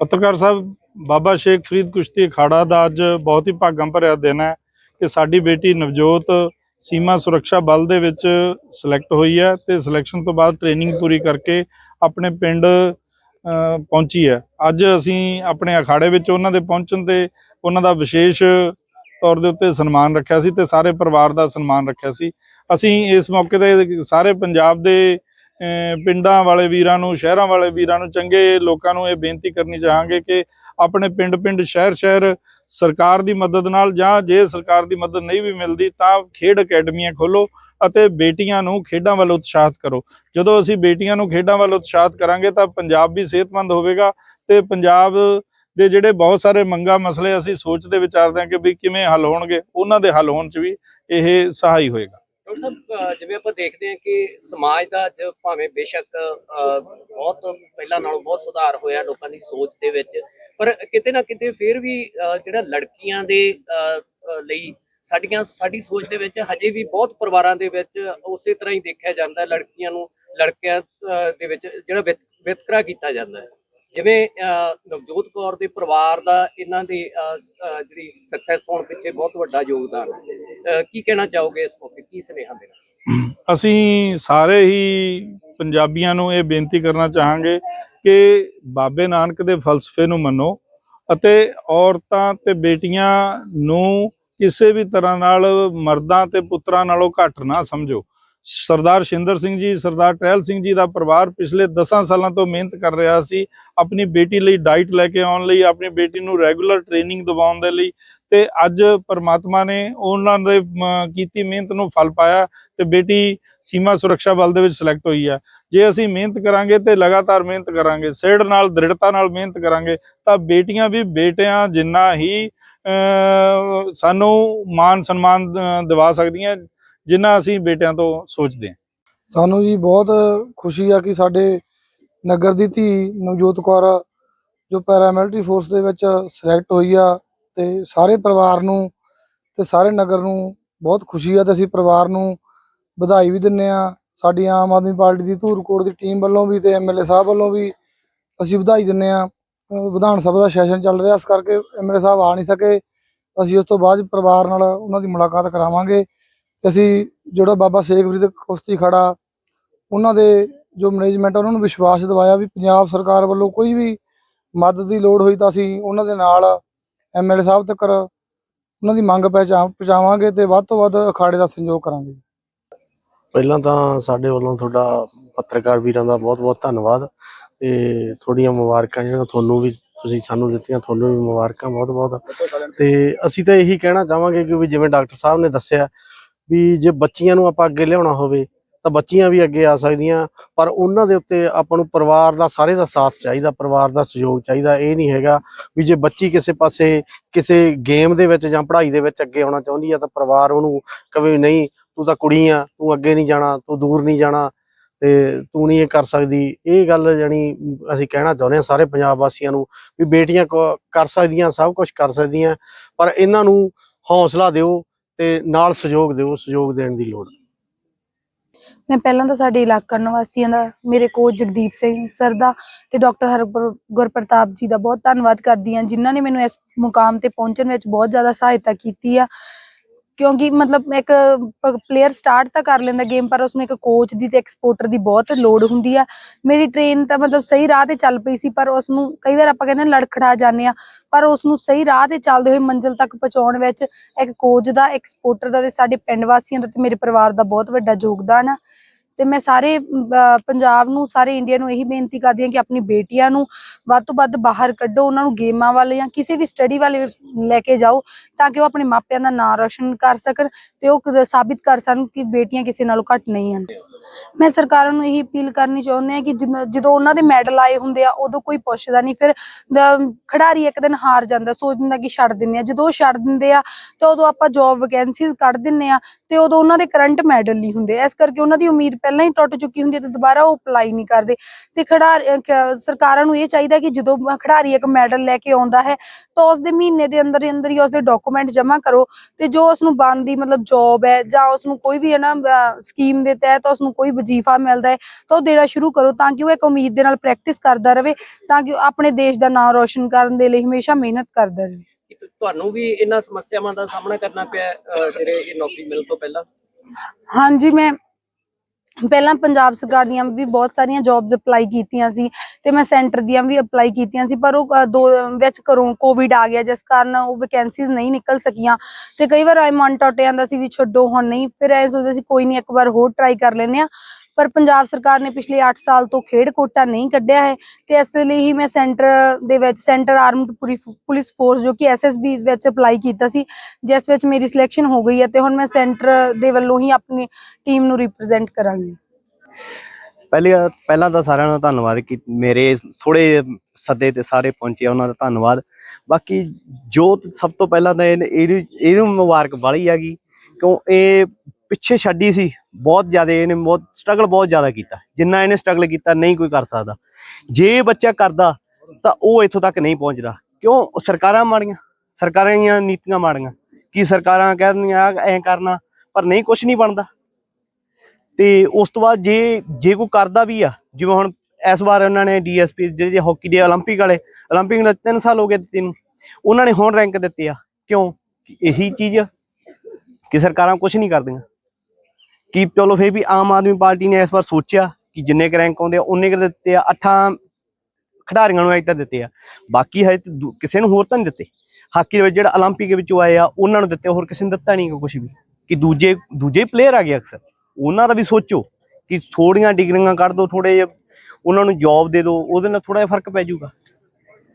ਪੱਤਰਕਾਰ ਸਾਹਿਬ, ਬਾਬਾ ਸ਼ੇਖ ਫਰੀਦ ਕੁਸ਼ਤੀ ਅਖਾੜਾ ਦਾ ਅੱਜ ਬਹੁਤ ਹੀ ਭਾਗਾਂ ਭਰਿਆ ਦਿਨ ਹੈ ਕਿ ਸਾਡੀ ਬੇਟੀ ਨਵਜੋਤ ਸੀਮਾ ਸੁਰੱਖਿਆ ਬਲ ਦੇ ਵਿੱਚ ਸਿਲੈਕਟ ਹੋਈ ਹੈ ਤੇ ਸਿਲੈਕਸ਼ਨ ਤੋਂ ਬਾਅਦ ਟ੍ਰੇਨਿੰਗ ਪੂਰੀ ਕਰਕੇ ਆਪਣੇ ਪਿੰਡ ਪਹੁੰਚੀ ਹੈ। ਅੱਜ ਅਸੀਂ ਆਪਣੇ ਅਖਾੜੇ ਵਿੱਚ ਉਹਨਾਂ ਦੇ ਪਹੁੰਚਣ ਤੇ ਉਹਨਾਂ ਦਾ ਵਿਸ਼ੇਸ਼ ਤੌਰ ਦੇ ਉੱਤੇ ਸਨਮਾਨ ਰੱਖਿਆ ਸੀ ਤੇ ਸਾਰੇ ਪਰਿਵਾਰ ਦਾ ਸਨਮਾਨ ਰੱਖਿਆ ਸੀ। ਅਸੀਂ ਇਸ ਮੌਕੇ ਤੇ ਸਾਰੇ ਪੰਜਾਬ ਦੇ ਪਿੰਡਾਂ ਵਾਲੇ ਵੀਰਾਂ ਨੂੰ, ਸ਼ਹਿਰਾਂ ਵਾਲੇ ਵੀਰਾਂ ਨੂੰ ਚੰਗੇ ਲੋਕਾਂ ਨੂੰ ਇਹ ਬੇਨਤੀ ਕਰਨੀ ਚਾਹਾਂਗੇ ਕਿ ਆਪਣੇ ਪਿੰਡ-ਪਿੰਡ ਸ਼ਹਿਰ-ਸ਼ਹਿਰ ਸਰਕਾਰ ਦੀ ਮਦਦ ਨਾਲ ਜਾਂ ਜੇ ਸਰਕਾਰ ਦੀ ਮਦਦ ਨਹੀਂ ਵੀ ਮਿਲਦੀ ਤਾਂ ਖੇਡ ਅਕੈਡਮੀਆਂ ਖੋਲੋ ਅਤੇ ਬੇਟੀਆਂ ਨੂੰ ਖੇਡਾਂ ਵੱਲ ਉਤਸ਼ਾਹਿਤ ਕਰੋ। ਜਦੋਂ ਅਸੀਂ ਬੇਟੀਆਂ ਨੂੰ ਖੇਡਾਂ ਵੱਲ ਉਤਸ਼ਾਹਿਤ ਕਰਾਂਗੇ ਤਾਂ ਪੰਜਾਬ ਵੀ ਸਿਹਤਮੰਦ ਹੋਵੇਗਾ ਤੇ ਪੰਜਾਬ ਦੇ ਜਿਹੜੇ ਬਹੁਤ ਸਾਰੇ ਮੰਗਾ ਮਸਲੇ ਅਸੀਂ ਸੋਚਦੇ ਵਿਚਾਰਦੇ ਹਾਂ ਕਿ ਵੀ ਕਿਵੇਂ ਹੱਲ ਹੋਣਗੇ, ਉਹਨਾਂ ਦੇ ਹੱਲ ਹੋਣ 'ਚ ਵੀ ਇਹ ਸਹਾਈ ਹੋਏਗਾ। ਡਾਕਟਰ ਸਾਹਿਬ ਜਿਵੇਂ ਆਪਾਂ ਦੇਖਦੇ ਹਾਂ ਕਿ ਸਮਾਜ ਦਾ ਅੱਜ ਭਾਵੇਂ ਬੇਸ਼ੱਕ ਬਹੁਤ ਪਹਿਲਾਂ ਨਾਲੋਂ ਬਹੁਤ ਸੁਧਾਰ ਹੋਇਆ ਲੋਕਾਂ ਦੀ ਸੋਚ ਦੇ ਵਿੱਚ ਪਰ ਕਿਤੇ ਨਾ ਕਿਤੇ ਫਿਰ ਵੀ ਜਿਹੜਾ ਲੜਕੀਆਂ ਦੇ ਅਹ, ਲਈ ਸਾਡੀਆਂ ਸਾਡੀ ਸੋਚ ਦੇ ਵਿੱਚ ਹਜੇ ਵੀ ਬਹੁਤ ਪਰਿਵਾਰਾਂ ਦੇ ਵਿੱਚ ਉਸੇ ਤਰ੍ਹਾਂ ਹੀ ਦੇਖਿਆ ਜਾਂਦਾ ਲੜਕੀਆਂ ਨੂੰ ਲੜਕਿਆਂ ਦੇ ਵਿੱਚ ਜਿਹੜਾ ਵਿਤ- ਵਿਤਕਰਾ ਕੀਤਾ ਜਾਂਦਾ ਹੈ। ਜਿਵੇਂ ਨਵਜੋਤ ਕੌਰ ਦੇ ਪਰਿਵਾਰ ਦਾ ਇਹਨਾਂ ਦੀ ਜਿਹੜੀ ਸਕਸੈਸ ਹੋਣ ਪਿੱਛੇ ਬਹੁਤ ਵੱਡਾ ਯੋਗਦਾਨ ਹੈ। ਕੀ ਕਹਿਣਾ ਚਾਹੋਗੇ ਇਸ ਮੌਕੇ? ਕੀ ਸੁਨੇਹਾ ਦੇਣਾ? ਅਸੀਂ ਸਾਰੇ ਹੀ ਪੰਜਾਬੀਆਂ ਨੂੰ ਇਹ ਬੇਨਤੀ ਕਰਨਾ ਚਾਹਾਂਗੇ ਕਿ ਬਾਬੇ ਨਾਨਕ ਦੇ ਫਲਸਫੇ ਨੂੰ ਮੰਨੋ ਅਤੇ ਔਰਤਾਂ ਤੇ ਬੇਟੀਆਂ ਨੂੰ ਕਿਸੇ ਵੀ ਤਰ੍ਹਾਂ ਨਾਲ ਮਰਦਾਂ ਤੇ ਪੁੱਤਰਾਂ ਨਾਲੋਂ ਘੱਟ ਨਾ ਸਮਝੋ। ਸਰਦਾਰ ਸ਼ਿੰਦਰ ਸਿੰਘ ਜੀ, ਸਰਦਾਰ ਟਹਿਲ ਸਿੰਘ ਜੀ ਦਾ ਪਰਿਵਾਰ ਪਿਛਲੇ 10 ਸਾਲਾਂ ਤੋਂ ਮਿਹਨਤ ਕਰ ਰਿਹਾ ਸੀ, ਆਪਣੀ ਬੇਟੀ ਲਈ ਡਾਈਟ ਲੈ ਕੇ ਆਉਣ ਲਈ, ਆਪਣੀ ਬੇਟੀ ਨੂੰ ਰੈਗੂਲਰ ਟ੍ਰੇਨਿੰਗ ਦਿਵਾਉਣ ਦੇ ਲਈ ਤੇ ਅੱਜ ਪਰਮਾਤਮਾ ਨੇ ਉਹਨਾਂ ਦੇ ਕੀਤੀ ਮਿਹਨਤ ਨੂੰ ਫਲ ਪਾਇਆ ਤੇ ਬੇਟੀ ਸੀਮਾ ਸੁਰੱਖਿਆ ਬਲ ਦੇ ਵਿੱਚ ਸਿਲੈਕਟ ਹੋਈ ਹੈ ਜੇ ਅਸੀਂ ਮਿਹਨਤ ਕਰਾਂਗੇ ਤੇ ਲਗਾਤਾਰ ਮਿਹਨਤ ਕਰਾਂਗੇ ਸਿਹੜ ਨਾਲ, ਦ੍ਰਿੜਤਾ ਨਾਲ ਮਿਹਨਤ ਕਰਾਂਗੇ, ਤਾਂ ਬੇਟੀਆਂ ਵੀ ਬੇਟਿਆਂ ਜਿੰਨਾ ਹੀ ਸਾਨੂੰ ਮਾਨ ਸਨਮਾਨ ਦਿਵਾ ਸਕਦੀਆਂ। ਜਿੰਨਾ ਅਸੀਂ ਬੇਟਿਆਂ ਤੋਂ ਸੋਚਦੇ ਹਾਂ। ਸਾਨੂੰ ਜੀ ਬਹੁਤ ਖੁਸ਼ੀ ਆ ਕਿ ਸਾਡੇ ਨਗਰ ਦੀ ਧੀ ਨਵਜੋਤ ਕੌਰ ਜੋ ਪੈਰਾਮਿਲਟਰੀ ਫੋਰਸ ਦੇ ਵਿੱਚ ਸਿਲੈਕਟ ਹੋਈ ਆ ਤੇ ਸਾਰੇ ਪਰਿਵਾਰ ਨੂੰ ਤੇ ਸਾਰੇ ਨਗਰ ਨੂੰ ਬਹੁਤ ਖੁਸ਼ੀ ਆ ਤੇ ਅਸੀਂ ਪਰਿਵਾਰ ਨੂੰ ਵਧਾਈ ਵੀ ਦਿੰਨੇ ਆ। ਸਾਡੀ ਆਮ ਆਦਮੀ ਪਾਰਟੀ ਦੀ ਧੂਰਕੋਟ ਦੀ ਟੀਮ ਵੱਲੋਂ ਵੀ ਤੇ ਐਮਐਲਏ ਸਾਹਿਬ ਵੱਲੋਂ ਵੀ ਅਸੀਂ ਵਧਾਈ ਦਿੰਨੇ ਆ। ਵਿਧਾਨ ਸਭਾ ਦਾ ਸੈਸ਼ਨ ਚੱਲ ਰਿਹਾ ਇਸ ਕਰਕੇ ਐਮਐਲਏ ਸਾਹਿਬ ਆ ਨਹੀਂ ਸਕੇ। ਅਸੀਂ ਉਸ ਤੋਂ ਬਾਅਦ ਪਰਿਵਾਰ ਨਾਲ ਉਹਨਾਂ ਦੀ ਮੁਲਾਕਾਤ ਕਰਾਵਾਂਗੇ। ਅਸੀਂ ਜਿਹੜਾ ਬਾਬਾ ਸ਼ੇਖ ਫਰੀਦ ਕੁਸ਼ਤੀ ਖੜਾ, ਉਹਨਾਂ ਦੇ ਜੋ ਮੈਨੇਜਮੈਂਟ ਉਹਨਾਂ ਨੂੰ ਵਿਸ਼ਵਾਸ ਦਿਵਾਇਆ ਵੀ ਪੰਜਾਬ ਸਰਕਾਰ ਵੱਲੋਂ ਕੋਈ ਵੀ ਮਦਦ ਦੀ ਲੋੜ ਹੋਈ ਤਾਂ ਅਸੀਂ ਉਹਨਾਂ ਦੇ ਨਾਲ ਐਮਐਲਏ ਸਾਹਿਬ ਤੱਕ ਉਹਨਾਂ ਦੀ ਮੰਗ ਪਹੁੰਚਾਵਾਂਗੇ ਤੇ ਵੱਧ ਤੋਂ ਵੱਧ ਅਖਾੜੇ ਦਾ ਸਹਿਯੋਗ ਕਰਾਂਗੇ। ਪਹਿਲਾਂ ਤਾਂ ਸਾਡੇ ਵੱਲੋਂ ਤੁਹਾਡਾ ਪੱਤਰਕਾਰ ਵੀਰਾਂ ਦਾ ਬਹੁਤ-ਬਹੁਤ ਧੰਨਵਾਦ ਤੇ ਤੁਹਾਡੀਆਂ ਮੁਬਾਰਕਾਂ ਜਿਹੜੀਆਂ ਤੁਹਾਨੂੰ ਵੀ ਤੁਸੀਂ ਸਾਨੂੰ ਦਿੱਤੀਆਂ, ਤੁਹਾਨੂੰ ਵੀ ਮੁਬਾਰਕਾਂ ਬਹੁਤ-ਬਹੁਤ ਤੇ ਅਸੀਂ ਤਾਂ ਇਹੀ ਕਹਿਣਾ ਚਾਹਾਂਗੇ ਕਿ ਵੀ ਜਿਵੇਂ ਡਾਕਟਰ ਸਾਹਿਬ ਨੇ ਦੱਸਿਆ ਵੀ ਜੇ ਬੱਚੀਆਂ ਨੂੰ ਆਪਾਂ ਅੱਗੇ ਲਿਆਉਣਾ ਹੋਵੇ, ਤਾਂ ਬੱਚੀਆਂ ਵੀ ਅੱਗੇ ਆ ਸਕਦੀਆਂ, ਪਰ ਉਹਨਾਂ ਦੇ ਉੱਤੇ ਆਪਾਂ ਨੂੰ ਪਰਿਵਾਰ ਦਾ ਸਾਰੇ ਦਾ ਸਾਥ ਚਾਹੀਦਾ, ਪਰਿਵਾਰ ਦਾ ਸਹਿਯੋਗ ਚਾਹੀਦਾ। ਇਹ ਨਹੀਂ ਹੈਗਾ ਵੀ ਜੇ ਬੱਚੀ ਕਿਸੇ ਪਾਸੇ ਕਿਸੇ ਗੇਮ ਦੇ ਵਿੱਚ ਜਾਂ ਪੜ੍ਹਾਈ ਦੇ ਵਿੱਚ ਅੱਗੇ ਆਉਣਾ ਚਾਹੁੰਦੀ ਆ, ਤਾਂ ਪਰਿਵਾਰ ਉਹਨੂੰ ਕਵੇ ਨਹੀਂ, ਤੂੰ ਤਾਂ ਕੁੜੀ ਆ, ਤੂੰ ਅੱਗੇ ਨਹੀਂ ਜਾਣਾ, ਤੂੰ ਦੂਰ ਨਹੀਂ ਜਾਣਾ ਤੇ ਤੂੰ ਨਹੀਂ ਇਹ ਕਰ ਸਕਦੀ। ਇਹ ਗੱਲ ਜਾਨੀ ਅਸੀਂ ਕਹਿਣਾ ਚਾਹੁੰਦੇ ਹਾਂ ਸਾਰੇ ਪੰਜਾਬ ਵਾਸੀਆਂ ਨੂੰ ਵੀ ਬੇਟੀਆਂ ਕ- ਕਰ ਸਕਦੀਆਂ, ਸਭ ਕੁਝ ਕਰ ਸਕਦੀਆਂ, ਪਰ ਇਹਨਾਂ ਨੂੰ ਹੌਸਲਾ ਦਿਓ ਤੇ ਨਾਲ ਸਹਿਯੋਗ ਦਿਓ, ਸਹਿਯੋਗ ਦੇਣ ਦੀ ਲੋੜ। ਮੈਂ ਪਹਿਲਾਂ ਤਾਂ ਸਾਡੇ ਇਲਾਕਾ ਨਿਵਾਸੀਆਂ ਦਾ, ਮੇਰੇ ਕੋਚ ਜਗਦੀਪ ਸਿੰਘ ਸਰ ਦਾ ਤੇ ਡਾਕਟਰ ਹਰਪ੍ਰ ਗੁਰਪ੍ਰਤਾਪ ਜੀ ਦਾ ਬਹੁਤ ਧੰਨਵਾਦ ਕਰਦੀ ਹਾਂ, ਜਿਨ੍ਹਾਂ ਨੇ ਮੈਨੂੰ ਇਸ ਮੁਕਾਮ ਤੇ ਪਹੁੰਚਣ ਵਿੱਚ ਬਹੁਤ ਜ਼ਿਆਦਾ ਸਹਾਇਤਾ ਕੀਤੀ ਆ। ਕਿਉਂਕਿ ਮਤਲਬ ਇੱਕ ਪਲੇਅਰ ਸਟਾਰਟ ਤਾਂ ਕਰ ਲੈਂਦਾ ਗੇਮ ਪਰ ਉਸਨੂੰ ਇੱਕ ਕੋਚ ਦੀ ਤੇ ਐਕਸਪੋਰਟਰ ਦੀ ਬਹੁਤ ਲੋੜ ਹੁੰਦੀ ਆ। ਮੇਰੀ ਟ੍ਰੇਨ ਤਾਂ ਮਤਲਬ ਸਹੀ ਰਾਹ ਤੇ ਚੱਲ ਪਈ ਸੀ, ਪਰ ਉਸ ਨੂੰ ਕਈ ਵਾਰ ਆਪਾਂ ਕਹਿੰਦੇ ਲੜਖੜਾ ਜਾਂਦੇ ਆ ਪਰ ਉਸ ਨੂੰ ਸਹੀ ਰਾਹ ਤੇ ਚੱਲਦੇ ਹੋਏ ਮੰਜ਼ਿਲ ਤੱਕ ਪਹੁੰਚਾਉਣ ਵਿੱਚ ਇੱਕ ਕੋਚ ਦਾ ਐਕਸਪੋਰਟਰ ਦਾ ਤੇ ਸਾਡੇ ਪਿੰਡ ਵਾਸੀਆਂ ਦਾ ਤੇ ਮੇਰੇ ਪਰਿਵਾਰ ਦਾ ਬਹੁਤ ਵੱਡਾ ਯੋਗਦਾਨ ਆ। ਤੇ ਮੈਂ ਸਾਰੇ ਪੰਜਾਬ ਨੂੰ, ਸਾਰੇ ਇੰਡੀਆ ਨੂੰ ਇਹੀ ਬੇਨਤੀ ਕਰਦੀ ਹਾਂ ਕਿ ਆਪਣੀ ਬੇਟੀਆਂ ਨੂੰ ਵੱਧ ਤੋਂ ਵੱਧ ਬਾਹਰ ਕੱਢੋ, ਉਹਨਾਂ ਨੂੰ ਗੇਮਾਂ ਵੱਲ ਜਾਂ ਕਿਸੇ ਵੀ ਸਟੱਡੀ ਵੱਲ ਲੈ ਕੇ ਜਾਓ ਤਾਂ ਕਿ ਉਹ ਆਪਣੇ ਮਾਪਿਆਂ ਦਾ ਨਾਂ ਰੋਸ਼ਨ ਕਰ ਸਕਣ ਤੇ ਉਹ ਸਾਬਿਤ ਕਰ ਸਕਣ ਕਿ ਬੇਟੀਆਂ ਕਿਸੇ ਨਾਲੋਂ ਘੱਟ ਨਹੀਂ ਹਨ। ਮੈਂ ਸਰਕਾਰਾਂ ਨੂੰ ਇਹੀ ਅਪੀਲ ਕਰਨੀ ਚਾਹੁੰਦੇ ਆ ਕਿ ਜਦੋਂ ਜਦੋਂ ਉਹਨਾਂ ਦੇ ਮੈਡਲ ਆਏ ਹੁੰਦੇ ਆ, ਉਦੋਂ ਕੋਈ ਪੁੱਛਦਾ ਨਹੀਂ, ਫਿਰ ਦ- ਖਿਡਾਰੀ ਇੱਕ ਦਿਨ ਹਾਰ ਜਾਂਦਾ ਸੋਚ ਕਿ ਛੱਡ ਦਿੰਦੇ ਆ। ਜਦੋਂ ਉਹ ਛੱਡ ਦਿੰਦੇ ਆ, ਤਾਂ ਉਦੋਂ ਆਪਾਂ ਜੌਬ ਵੈਕੈਂਸੀਜ਼ ਕੱਢ ਦਿੰਨੇ ਆ ਤੇ ਉਦੋਂ ਉਹਨਾਂ ਦੇ ਕਰੰਟ ਮੈਡਲ ਨਹੀਂ ਹੁੰਦੇ। ਇਸ ਕਰਕੇ ਉਹਨਾਂ ਦੀ ਉਮੀਦ ਪਹਿਲਾਂ ਹੀ ਟੁੱਟ ਚੁੱਕੀ ਹੁੰਦੀ ਹੈ ਤੇ ਦੁਬਾਰਾ ਉਹ ਅਪਲਾਈ ਨਹੀਂ ਕਰਦੇ। ਤੇ ਖਿਡਾਰੀ, ਅਹ ਕ- ਸਰਕਾਰਾਂ ਨੂੰ ਇਹ ਚਾਹੀਦਾ ਕਿ ਜਦੋਂ ਖਿਡਾਰੀ ਇੱਕ ਮੈਡਲ ਲੈ ਕੇ ਆਉਂਦਾ ਹੈ, ਤਾਂ ਉਸ ਦੇ ਮਹੀਨੇ ਦੇ ਅੰਦਰ ਹੀ ਅੰਦਰ ਹੀ ਉਸ ਦੇ ਡਾਕੂਮੈਂਟ ਜਮ੍ਹਾਂ ਕਰੋ ਤੇ ਜੋ ਉਸ ਨੂੰ ਬਣਦੀ ਮਤਲਬ ਜੌਬ ਹੈ ਜਾਂ ਉਸ ਨੂੰ ਕੋਈ ਵੀ ਹੈ ਨਾ ਸਕੀਮ ਦੇ ਤਹਿਤ ਉਸ ਨੂੰ ਕੋਈ ਵਜ਼ੀਫਾ ਮਿਲਦਾ ਹੈ ਤਾਂ ਉਹ ਦੇਣਾ ਸ਼ੁਰੂ ਕਰੋ ਤਾਂ ਕਿ ਉਹ ਇੱਕ ਉਮੀਦ ਦੇ ਨਾਲ ਪ੍ਰੈਕਟਿਸ ਕਰਦਾ ਰਹੇ ਤਾਂ ਕਿ ਉਹ ਆਪਣੇ ਦੇਸ਼ ਦਾ ਨਾਮ ਰੋਸ਼ਨ ਕਰਨ ਦੇ ਲਈ ਹਮੇਸ਼ਾ ਮਿਹਨਤ ਕਰਦਾ ਰਹੇ। ਤੁਹਾਨੂੰ ਵੀ ਇਹਨਾਂ ਸਮੱਸਿਆਵਾਂ ਦਾ ਸਾਹਮਣਾ ਕਰਨਾ ਪਿਆ ਜਿਹੜੇ ਇਹ ਨੌਕਰੀ ਮਿਲਣ ਤੋਂ ਪਹਿਲਾਂ? ਹਾਂਜੀ ਮੈਂ ਪਹਿਲਾਂ ਪੰਜਾਬ ਸਰਕਾਰ ਦੀਆਂ ਵੀ ਬਹੁਤ ਸਾਰੀਆਂ ਜੌਬਸ ਅਪਲਾਈ ਕੀਤੀਆਂ ਸੀ ਤੇ ਮੈਂ ਸੈਂਟਰ ਦੀਆਂ ਵੀ ਅਪਲਾਈ ਕੀਤੀਆਂ ਸੀ, ਪਰ ਉਹ ਦੋ, ਵਿੱਚ ਘਰੋਂ ਕੋਵਿਡ ਆ ਗਿਆ, ਜਿਸ ਕਾਰਨ ਉਹ ਵੈਕੈਂਸੀਜ਼ ਨਹੀਂ ਨਿਕਲ ਸਕੀਆਂ ਤੇ ਕਈ ਵਾਰ ਐ ਮਨ ਟੁੱਟ ਜਾਂਦਾ ਸੀ ਵੀ ਛੱਡੋ, ਹੁਣ ਨਹੀਂ, ਫਿਰ ਐ ਸੋਚਦੇ ਸੀ ਕੋਈ ਨਹੀਂ ਇੱਕ ਵਾਰ ਹੋਰ ਟਰਾਈ ਕਰ ਲੈਂਦੇ ਆ ਪਰ ਪੰਜਾਬ ਸਰਕਾਰ ਨੇ ਪਿਛਲੇ 8 ਸਾਲ ਤੋਂ ਖੇਡ ਕੋਟਾ ਨਹੀਂ ਕੱਢਿਆ ਹੈ ਤੇ ਇਸ ਲਈ ਹੀ ਮੈਂ ਸੈਂਟਰ ਦੇ ਵਿੱਚ, ਸੈਂਟਰ ਆਰਮਡ ਪੁਲਿਸ ਫੋਰਸ ਜੋ ਕਿ ਐਸਐਸਬੀ ਵਿੱਚ ਅਪਲਾਈ ਕੀਤਾ ਸੀ, ਜਿਸ ਵਿੱਚ ਮੇਰੀ ਸਿਲੈਕਸ਼ਨ ਹੋ ਗਈ ਹੈ ਤੇ ਹੁਣ ਮੈਂ ਸੈਂਟਰ ਦੇ ਵੱਲੋਂ ਹੀ ਆਪਣੀ ਟੀਮ ਨੂੰ ਰਿਪਰੈਜ਼ੈਂਟ ਕਰਾਂਗੀ। ਪਹਿਲੇ ਪਹਿਲਾਂ ਤਾਂ ਸਾਰਿਆਂ ਦਾ ਧੰਨਵਾਦ ਕਿ, ਮੇਰੇ ਥੋੜੇ ਸੱਦੇ ਤੇ ਸਾਰੇ ਪਹੁੰਚੇ ਉਹਨਾਂ ਦਾ ਧੰਨਵਾਦ। ਬਾਕੀ ਜੋਤ ਸਭ ਤੋਂ ਪਹਿਲਾਂ ਤਾਂ ਇਹਨੂੰ ਇਹਨੂੰ ਮੁਬਾਰਕ ਵਾਲੀ ਹੈਗੀ ਕਿਉਂ ਇਹ ਪਿੱਛੇ ਛੱਡੀ ਸੀ ਬਹੁਤ ਜ਼ਿਆਦਾ ਇਹਨੇ ਬਹੁਤ ਸਟਰਗਲ ਬਹੁਤ ਜ਼ਿਆਦਾ ਕੀਤਾ ਜਿੰਨਾ ਇਹਨੇ ਸਟਰਗਲ ਕੀਤਾ ਨਹੀਂ ਕੋਈ ਕਰ ਸਕਦਾ ਜੇ ਇਹ ਬੱਚਾ ਕਰਦਾ ਤਾਂ ਉਹ ਇੱਥੋਂ ਤੱਕ ਨਹੀਂ ਪਹੁੰਚਦਾ ਕਿਉਂ ਸਰਕਾਰਾਂ ਮਾੜੀਆਂ ਸਰਕਾਰਾਂ ਦੀਆਂ ਨੀਤੀਆਂ ਮਾੜੀਆਂ ਕੀ ਸਰਕਾਰਾਂ ਕਹਿ ਦਿੰਦੀਆਂ ਐ ਕਰਨਾ ਪਰ ਨਹੀਂ ਕੁਝ ਨਹੀਂ ਬਣਦਾ ਤੇ ਉਸ ਤੋਂ ਬਾਅਦ ਜੇ ਜੇ ਕੋਈ ਕਰਦਾ ਵੀ ਆ ਜਿਵੇਂ ਹੁਣ ਇਸ ਵਾਰ ਉਹਨਾਂ ਨੇ ਡੀਐਸਪੀ ਜਿਹੜੇ ਹਾਕੀ ਦੇ 올림픽 ਵਾਲੇ 올림픽 ਦਾ 3 ਸਾਲ ਹੋ ਗਏ ਦਿੱਤੇ ਨੂੰ ਉਹਨਾਂ ਨੇ ਹੁਣ ਰੈਂਕ ਦਿੱਤੇ ਆ ਕਿਉਂ ਕਿ ਇਹੀ ਚੀਜ਼ ਆ ਕਿ ਸਰਕਾਰਾਂ ਕੁਝ ਨਹੀਂ ਕਰਦੀਆਂ ਕਿ ਚਲੋ ਫੇਰ ਵੀ ਆਮ ਆਦਮੀ ਪਾਰਟੀ ਨੇ ਇਸ ਵਾਰ ਸੋਚਿਆ ਕਿ ਜਿੰਨੇ ਕੁ ਰੈਂਕ ਆਉਂਦੇ ਆ ਉਹਨੇ ਕੁ ਦਿੱਤੇ ਆ ਅੱਠਾਂ ਖਿਡਾਰੀਆਂ ਨੂੰ ਇੱਧਰ ਦਿੱਤੇ ਆ ਬਾਕੀ ਹੈ ਕਿਸੇ ਨੂੰ ਹੋਰ ਤਾਂ ਨਹੀਂ ਦਿੱਤੇ ਹਾਕੀ ਦੇ ਵਿੱਚ ਜਿਹੜਾ 올림픽 ਵਿੱਚੋਂ ਆਏ ਆ ਉਹਨਾਂ ਨੂੰ ਦਿੱਤੇ ਹੋਰ ਕਿਸੇ ਨੂੰ ਦਿੱਤਾ ਨਹੀਂ ਕੁਝ ਵੀ ਕਿ ਦੂਜੇ ਦੂਜੇ ਪਲੇਅਰ ਆ ਗਏ ਅਕਸਰ ਉਹਨਾਂ ਦਾ ਵੀ ਸੋਚੋ ਕਿ ਥੋੜੀਆਂ ਡਿਗਰੀਆਂ ਕੱਢ ਦੋ ਥੋੜੇ ਜਿਹੇ ਉਹਨਾਂ ਨੂੰ ਜੌਬ ਦੇ ਦਿਓ ਉਹਦੇ ਨਾਲ ਥੋੜਾ ਜਿਹਾ ਫਰਕ ਪੈ ਜਾਊਗਾ